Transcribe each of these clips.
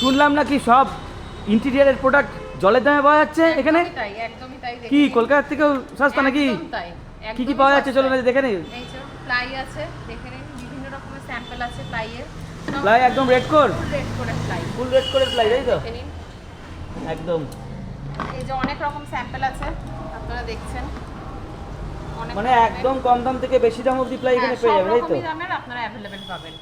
শুনলাম নাকি সব ইন্টেরিয়ারের প্রোডাক্ট জলের দামে পাওয়া যাচ্ছে এখানে? তাই একদমই তাই কি কলকাতার থেকেও সস্তা নাকি? একদম তাই কি কি পাওয়া যাচ্ছে? চলো না সস্তায়। দেখে এই যে প্লাই আছে দেখে নিন। বিভিন্ন রকমের স্যাম্পল আছে প্লাইয়ের প্লাই একদম রেড কোর রেড করে প্লাই ফুল রেড কোরের প্লাই তাই তো? নিন। একদম। এই যে অনেক রকম স্যাম্পল আছে আপনারা দেখছেন। মানে একদম কম দাম থেকে বেশি দাম অবধি প্লাই এখানে হ্যাঁ, পেয়ে সব যাবে তাই তো? আপনারা অ্যাভেলেবেল পাবেন।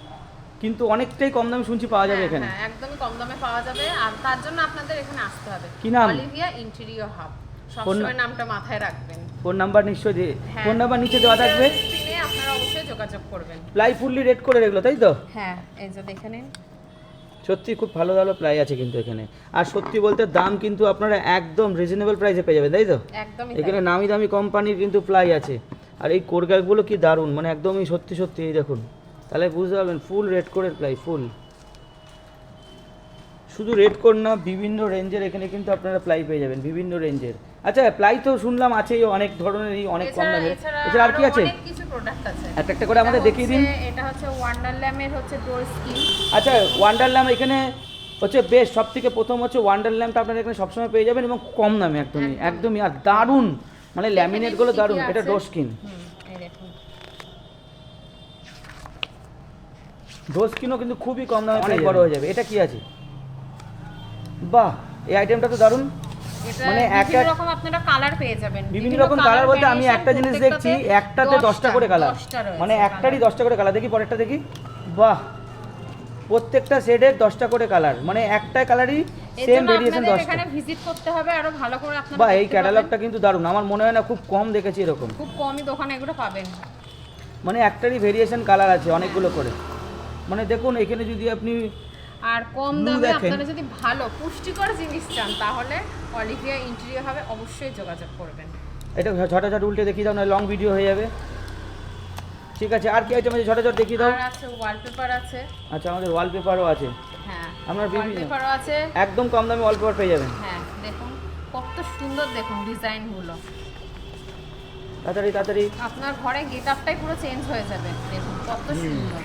কিন্তু অনেকটাই কম দামে শুনছি পাওয়া যাবে হ্যাঁ, এখানে। হ্যাঁ, একদমই কম দামে পাওয়া যাবে। আর তার জন্য আপনাদের এখানে আসতে হবে। কি নাম? Olivia interior hub. সবসময় নামটা মাথায় রাখবেন। ফোন নাম্বার নিশ্চয়ই দিয়ে হ্যাঁ। ফোন নাম্বার নিচে দেওয়া থাকবে। স্ক্রিনে আপনারা অবশ্যই যোগাযোগ করবেন। প্লাই ফুললি রেড করে রেখলো তাই তো? হ্যাঁ এই যে দেখে নিন। সত্যি খুব ভালো ভালো প্লাই আছে কিন্তু এখানে। আর সত্যি বলতে দাম কিন্তু আপনারা একদম রিজনেবল প্রাইসে পেয়ে যাবেন তাই তো? এখানে। নামি দামি কোম্পানির কিন্তু প্লাই আছে। আর এই কোরগাগুলো কি দারুণ মানে একদমই সত্যি সত্যি এই দেখুন। তাহলে বুঝতে পারবেন ফুল রেড কোরের প্লাই ফুল শুধু রেড কোর না বিভিন্ন রেঞ্জের এখানে কিন্তু আপনারা প্লাই পেয়ে যাবেন বিভিন্ন রেঞ্জের আচ্ছা প্লাই তো শুনলাম আছেই অনেক ধরনেরই অনেক কম দামের। এছাড়া আর কি আছে? অনেক কিছু প্রোডাক্ট আছে। একটা একটা করে আমাদের দেখিয়ে দিন। এটা হচ্ছে ওয়ান্ডারল্যামের হচ্ছে ডোর স্কিন আচ্ছা ওয়ান্ডারল্যাম্প এখানে হচ্ছে বেশ সব থেকে প্রথম হচ্ছে ওয়ান্ডারল্যাম্পটা আপনারা এখানে সবসময় পেয়ে যাবেন এবং কম দামে একদমই একদমই। আর দারুণ। মানে ল্যামিনেটগুলো দারুণ এটা? ডোর স্কিন হুম এই দেখুন ডোর স্কিনও কিন্তু খুবই কম দামে অনেক বড় হয়ে যাবে। এটা কি আছে? বাহ এই আইটেমটা তো দারুণ। মানে এক বিভিন্ন এক- রকম আপনারা কালার পেয়ে যাবেন। বিভিন্ন রকম কালার বলতে আমি একটা জিনিস দেখছি একটাতে দশটা করে কালার মানে একটারই দশটা করে কালার দেখি পরেরটা দেখি। বাহ প্রত্যেকটা শেডের দশটা করে কালার মানে একটা কালারই সেম ভেরিয়েশন দশটা। এখানে ভিজিট করতে হবে আরও ভালো করে আপনারা বাহ এই ক্যাটালগটা কিন্তু দারুণ। আমার মনে হয় না খুব কম দেখেছি এরকম। খুব কমই দোকানে এগুলো পাবেন। মানে একটারই ভেরিয়েশন কালার আছে অনেকগুলো করে। মানে দেখুন এখানে যদি আপনি আর কম দামে। আপনারা যদি ভালো পুষ্টিকর জিনিস চান তাহলে অলিভিয়া ইন্টেরিয়র হবে অবশ্যই যোগাযোগ করবেন। এটা ছটা উল্টে দেখিয়ে দাও না লং ভিডিও হয়ে যাবে। ঠিক আছে আর কি আইটেম আছে? ছটা দেখিয়ে দাও। আর আছে ওয়ালপেপার আছে। আচ্ছা আমাদের ওয়ালপেপারও আছে। হ্যাঁ আপনার ওয়ালপেপারও আছে। একদম কম দামে ওয়ালপেপার পেয়ে যাবেন। হ্যাঁ দেখুন কত সুন্দর দেখুন ডিজাইনগুলো। তাড়াতাড়ি তাড়াতাড়ি। আপনার ঘরে গেট আপটাই পুরো চেঞ্জ হয়ে যাবে। দেখুন কত সুন্দর।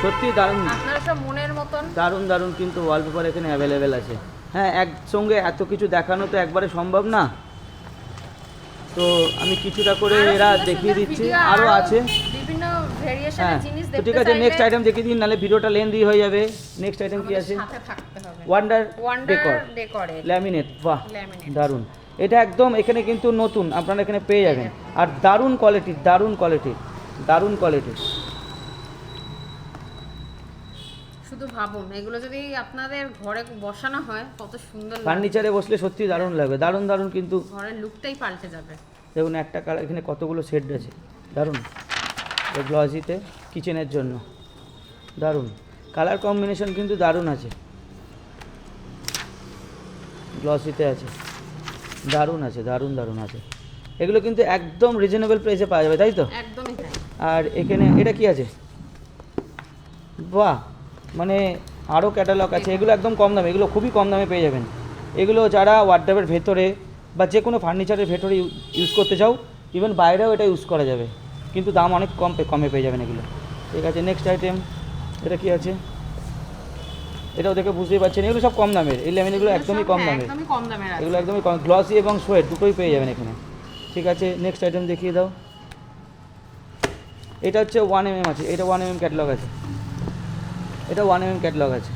সত্যি দারুণ। আপনার সব মনের মতন। দারুণ দারুণ কিন্তু ওয়ালপেপার এখানে অ্যাভেলেবেল আছে। হ্যাঁ একসঙ্গে এত কিছু দেখানো তো একবারে সম্ভব না। তো আমি কিছুটা করে এরা দেখিয়ে দিচ্ছি আরও আছে। বিভিন্ন হ্যাঁ তো ঠিক আছে নেক্সট আইটেম দেখিয়ে দিন নাহলে ভিডিওটা লেন্দি হয়ে যাবে। নেক্সট আইটেম কি আছে? ওয়ান্ডার ডেকর ল্যামিনেট বাহ দারুণ। এটা একদম এখানে কিন্তু নতুন আপনারা এখানে পেয়ে যাবেন। আর দারুণ কোয়ালিটির দারুণ কোয়ালিটির দারুণ কোয়ালিটির শুধু ভাবুন এগুলো যদি আপনাদের ঘরে বসানো হয় কত সুন্দর। ফার্নিচারে বসলে সত্যি দারুণ লাগবে দারুণ দারুণ কিন্তু ঘরের লুকটাই পাল্টে যাবে। দেখুন একটা কালার এখানে কতগুলো সেট আছে দারুণ। গ্লসিতে কিচেনের জন্য দারুণ। কালার কম্বিনেশন কিন্তু দারুণ আছে। গ্লসিতে আছে দারুণ আছে দারুণ দারুণ আছে। এগুলো কিন্তু একদম রিজনেবল প্রাইসে পাওয়া যাবে তাই তো? একদমই আর এখানে এটা কি আছে? বাহ! মানে আরও ক্যাটালগ আছে এগুলো একদম কম দামে এগুলো খুবই কম দামে পেয়ে যাবেন। এগুলো যারা ওয়ার্ড্রপের ভেতরে বা যে কোনো ফার্নিচারের ভেতরে ইউজ করতে চাও ইভেন বাইরেও এটা ইউজ করা যাবে। কিন্তু দাম অনেক কম কমে পেয়ে যাবেন এগুলো। ঠিক আছে নেক্সট আইটেম এটা কি আছে? এটাও দেখে বুঝতেই পারছেন এগুলো সব কম দামের। এই ল্যামিনগুলো এগুলো একদমই কম হ্যাঁ, দামের। একদমই কম দামের এগুলো একদমই কম গ্লসি এবং সোয়েট দুটোই পেয়ে যাবেন এখানে। ঠিক আছে নেক্সট আইটেম দেখিয়ে দাও। এটা হচ্ছে ওয়ান এম আছে এটা ওয়ান এম ক্যাটলগ আছে। এটা ওয়ান এম ক্যাটলগ আছে।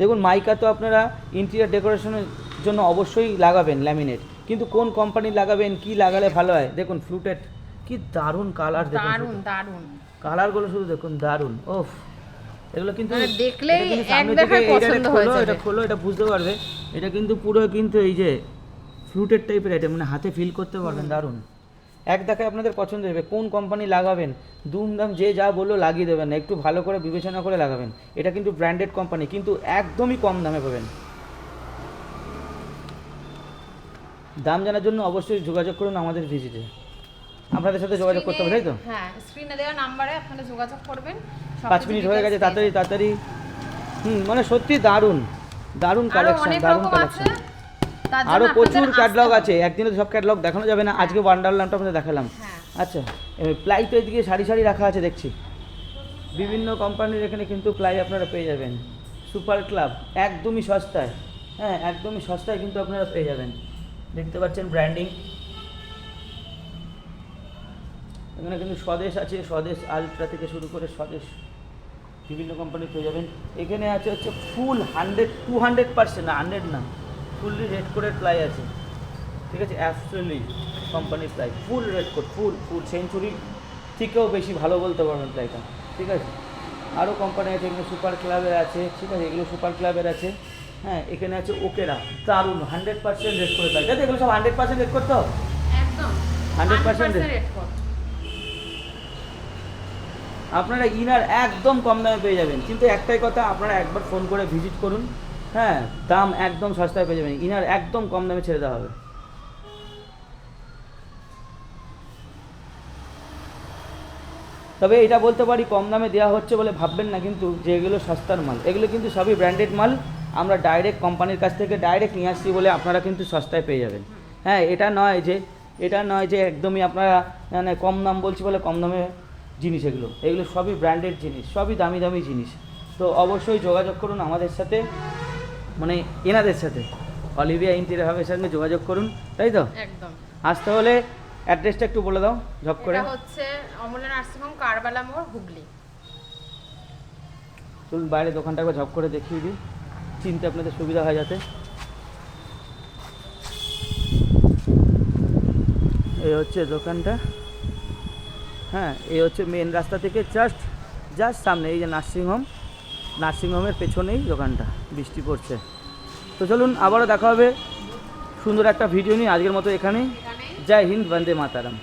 দেখুন মাইকা তো আপনারা ইন্টেরিয়ার ডেকোরেশনের জন্য অবশ্যই লাগাবেন ল্যামিনেট কিন্তু কোন কোম্পানি লাগাবেন কি লাগালে ভালো হয়? দেখুন ফ্লুটেড কি দারুণ কালার দেখুন দারুণ দারুণ কালারগুলো শুধু দেখুন দারুণ। ওফ এগুলো কিন্তু মানে দেখলেই এক দেখায় পছন্দ খোলো, হয়ে যাবে। এটা খোলো এটা বুঝতে পারবে। এটা কিন্তু পুরো কিন্তু এই যে ফ্লুটেড টাইপের আইটেম মানে হাতে ফিল করতে পারবেন দারুণ। এক দেখায় আপনাদের পছন্দ হবে কোন কোম্পানি লাগাবেন? দুমদাম যে যা বলল লাগিয়ে দেবেন না। একটু ভালো করে বিবেচনা করে লাগাবেন। এটা কিন্তু ব্র্যান্ডেড কোম্পানি কিন্তু একদমই কম দামে পাবেন। দাম জানার জন্য অবশ্যই যোগাযোগ করুন আমাদের ভিজিটে আপনাদের সাথে যোগাযোগ করতে হবে তাই তো? হ্যাঁ স্ক্রিনে দেওয়া নাম্বারে আপনারা যোগাযোগ করবেন। পাঁচ মিনিট হয়ে গেছে তাড়াতাড়ি তাড়াতাড়ি। হুম মানে সত্যি দারুণ। দারুণ কালেকশন দারুণ আছে। কালেকশন আরও প্রচুর ক্যাটলগ আছে একদিনে সব ক্যাটলগ দেখানো যাবে না আজকে ওয়ান্ডারল্যান্ডটা আপনাদের দেখালাম। হ্যাঁ। আচ্ছা প্লাই তো এদিকে সারি সারি রাখা আছে দেখছি। বিভিন্ন কোম্পানির এখানে কিন্তু প্লাই আপনারা পেয়ে যাবেন। সুপার ক্লাব একদমই সস্তায়। হ্যাঁ একদমই সস্তায় কিন্তু আপনারা পেয়ে যাবেন। দেখতে পাচ্ছেন ব্র্যান্ডিং এখানে কিন্তু স্বদেশ আছে স্বদেশ আলট্রা থেকে শুরু করে স্বদেশ বিভিন্ন কোম্পানি পেয়ে যাবেন। এখানে আছে হচ্ছে full hundred two hundred percent না হান্ড্রেড না। ফুললি রেড কোডের প্লাই আছে। ঠিক আছে? অ্যাবসোলি কোম্পানির ply full red code full full century. থেকেও বেশি ভালো বলতে পারবেন প্লাইটা ঠিক আছে? আরও কোম্পানি আছে এখানে সুপার ক্লাবের আছে। ঠিক আছে? এগুলো সুপার ক্লাবের আছে। হ্যাঁ এখানে আছে ওকেরা। দারুণ। হান্ড্রেড পার্সেন্ট রেড করে প্লাই যাতে এগুলো সব হান্ড্রেড পার্সেন্ট রেড করতে হবে একদম। 100% রেট কর আপনারা ইনার একদম কম দামে পেয়ে যাবেন। কিন্তু একটাই কথা আপনারা একবার ফোন করে ভিজিট করুন। হ্যাঁ দাম একদম সস্তায় পেয়ে যাবেন। ইনার একদম কম দামে ছেড়ে দেওয়া হবে। তবে এটা বলতে পারি, কম দামে দেওয়া হচ্ছে বলে ভাববেন না কিন্তু যে এগুলো সস্তার মাল। এগুলো কিন্তু সবই ব্র্যান্ডেড মাল। আমরা ডাইরেক্ট কোম্পানির কাছ থেকে ডাইরেক্ট নিয়ে আসছি বলে আপনারা কিন্তু সস্তায় পেয়ে যাবেন। হ্যাঁ এটা নয় যে, এটা নয় যে একদমই আপনারা মানে কম দাম বলছি বলে কম দামে জিনিস এগুলো। এগুলো সবই ব্র্যান্ডেড জিনিস, সবই দামি দামি জিনিস। তো অবশ্যই যোগাযোগ করুন আমাদের সাথে। মানে এনাদের সাথে। অলিভিয়া ইন্টেরিয়ার হাবের সঙ্গে যোগাযোগ করুন তাই তো? একদম। আসতে হলে অ্যাড্রেসটা একটু বলে দাও ঝপ করে। এটা হচ্ছে অমলা নার্সিং হোম কারবালা মোড় হুগলি। চলুন বাইরে দোকানটা একবার ঝপ করে দেখিয়ে দিই। চিনতে আপনাদের সুবিধা হয় যাতে। এই হচ্ছে দোকানটা। হ্যাঁ এই হচ্ছে মেন রাস্তা থেকে জাস্ট জাস্ট সামনে এই যে নার্সিংহোম নার্সিংহোমের পেছনেই দোকানটা, বৃষ্টি পড়ছে। তো চলুন আবারও দেখা হবে সুন্দর একটা ভিডিও নিয়ে আজকের মতো এখানে জয় হিন্দ, বন্দে মাতারাম।